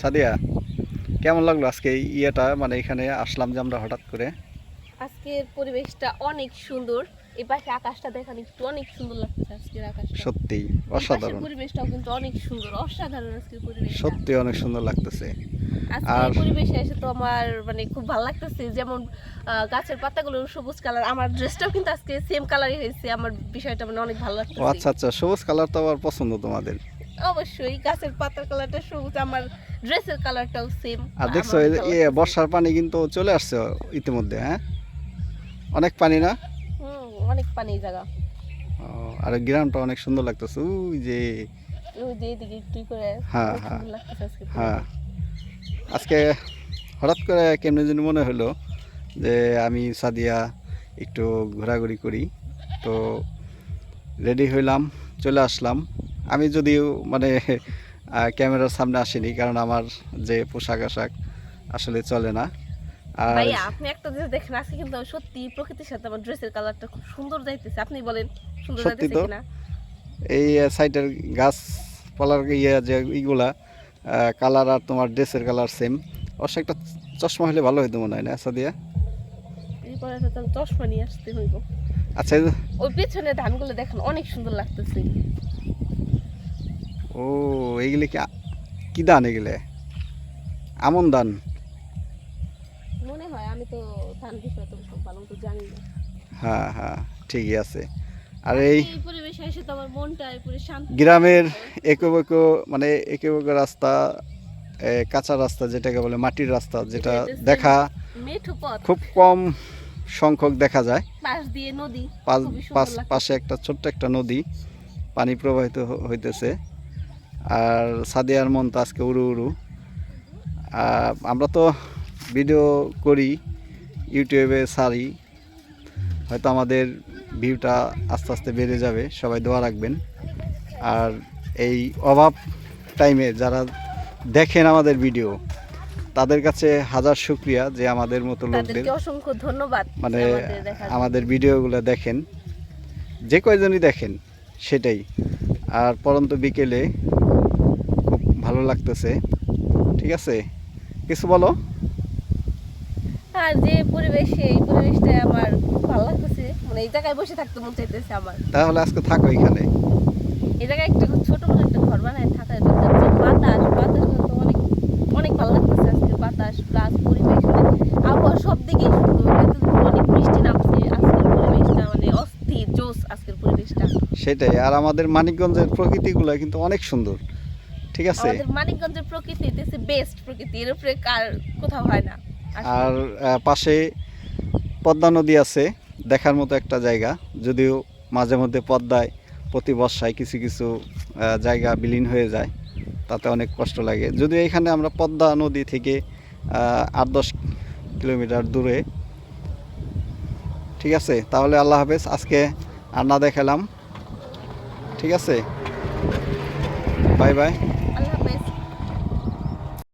সাদিয়া কেমন লাগল আজকে ইয়েটা? মানে এখানে আসলাম যে আমরা হঠাৎ করে। আজকের পরিবেশটা অনেক সুন্দর। এই পাশে আকাশটা দেখেন একটু অনেক সুন্দর লাগছে আজকের আকাশটা। সত্যি অসাধারণ। পরিবেশটাও কিন্তু অনেক সুন্দর অসাধারণ আজকের পরিবেশ সত্যি অনেক সুন্দর লাগতেছে। আর- পরিবেশে এসে তো আমার মানে খুব ভালো লাগতেছে যেমন গাছের পাতাগুলো সবুজ কালার আমার ড্রেসটাও কিন্তু আজকে সেম কালারই হয়েছে আমার বিষয়টা মানে অনেক ভালো ও লাগতেছে আচ্ছা আচ্ছা সবুজ কালার তো আমার পছন্দ তোমাদের। অবশ্যই গাছের পাতার কালারটা সবুজ আমার ড্রেসের কালারটাও সেম আর দেখছ এই বর্ষার পানি কিন্তু চলে আসছে ইতিমধ্যে হ্যাঁ? অনেক পানি না? হুম অনেক পানি জায়গা। আর গ্রাউন্ডটা অনেক সুন্দর লাগতেছে ওই যে হ্যাঁ, হ্যাঁ। হ্যাঁ। আজকে হঠাৎ করে কেমনি যেন মনে হলো যে আমি সাদিয়া একটু ঘোরাঘুরি করি তো রেডি হইলাম চলে আসলাম। আমি যদিও মানে ক্যামেরার সামনে আসিনি কারণ আমার যে পোশাক আশাক আসলে চলে না। আর আপনি একটা জিনিস দেখেন আজকে কিন্তু সত্যি প্রকৃতির সাথে আমার ড্রেসের কালারটা খুব সুন্দর যাইতেছে। আপনি বলেন সুন্দর যাইতেছে। কিনা? এই সাইডের গাছপালার ইয়ে যে ইগুলা কালার আর তোমার ড্রেসের কালার সেম অবশ্য একটা চশমা হলে ভালো হইতো মনে হয় না সাদিয়া তো তাহলে চশমা নিয়ে আসতে হইব। আচ্ছা ওই পেছনে ধানগুলো দেখেন অনেক সুন্দর লাগতেছে। ও এইগুলি কি কি দান এগুলো? আমন দান মনে হয় আমি তো ধান বিষয় তো ভালো মতো জানি না। হ্যাঁ হ্যাঁ ঠিকই আছে। আর এই পরিবেশে এসে তো আমার মনটা পুরো শান্তি গ্রামের এঁকো বেঁকো মানে এঁকো বেঁকো রাস্তা কাঁচা রাস্তা যেটাকে বলে মাটির রাস্তা যেটা দেখা খুব কম সংখ্যক দেখা যায়। পাশ দিয়ে নদী পাশ। পাশে একটা ছোট্ট একটা নদী পানি প্রবাহিত হইতেছে। আর সাদিয়ার মন তো আজকে উড়ু উড়ু। আর আমরা তো ভিডিও করি ইউটিউবে সারি। হয়তো আমাদের ভিউটা আস্তে আস্তে বেড়ে যাবে সবাই দোয়া রাখবেন। আর এই অভাব টাইমে যারা দেখেন আমাদের ভিডিও তাদের কাছে হাজার শুক্রিয়া যে আমাদের মতো লোকদের অসংখ্য ধন্যবাদ মানে আমাদের ভিডিওগুলো দেখেন। যে কয়জনই দেখেন সেটাই। আর পরন্ত বিকেলে ভালো লাগতেছে। ঠিক আছে? কিছু বলো? আর যে পরিবেশে এই পরিবেশটা আমার খুব ভালো লাগতেছে। মানে এই জায়গায় বসে থাকতে মন চাইতেছে আমার। তাহলে আজকে থাকো এখানে। এই জায়গায় একটা ছোট মতো একটা ঘর বানায় থাকা বাতাস বাতাস কিন্তু অনেক অনেক ভালো লাগতেছে আজকে। বাতাস প্লাস পরিবেশ মানে আবহাওয়া সব দিকেই অনেক বৃষ্টি নামছে। আজকের পরিবেশটা মানে অস্থির আজকের পরিবেশটা। সেটাই। আর আমাদের মানিকগঞ্জের প্রকৃতিগুলো কিন্তু অনেক সুন্দর। ঠিক আছে? আমাদের মানিকগঞ্জের প্রকৃতি হচ্ছে বেস্ট প্রকৃতি এর উপরে কার কোথাও হয় না। আর পাশে পদ্মা নদী আছে দেখার মতো একটা জায়গা। যদিও মাঝে মধ্যে পদ্মায় প্রতি বর্ষায় কিছু কিছু জায়গা বিলীন হয়ে যায় তাতে অনেক কষ্ট লাগে। যদিও এখানে আমরা পদ্মা নদী থেকে আট দশ কিলোমিটার দূরে। ঠিক আছে? তাহলে আল্লাহ হাফেজ আজকে আর না দেখালাম। ঠিক আছে? Bye bye.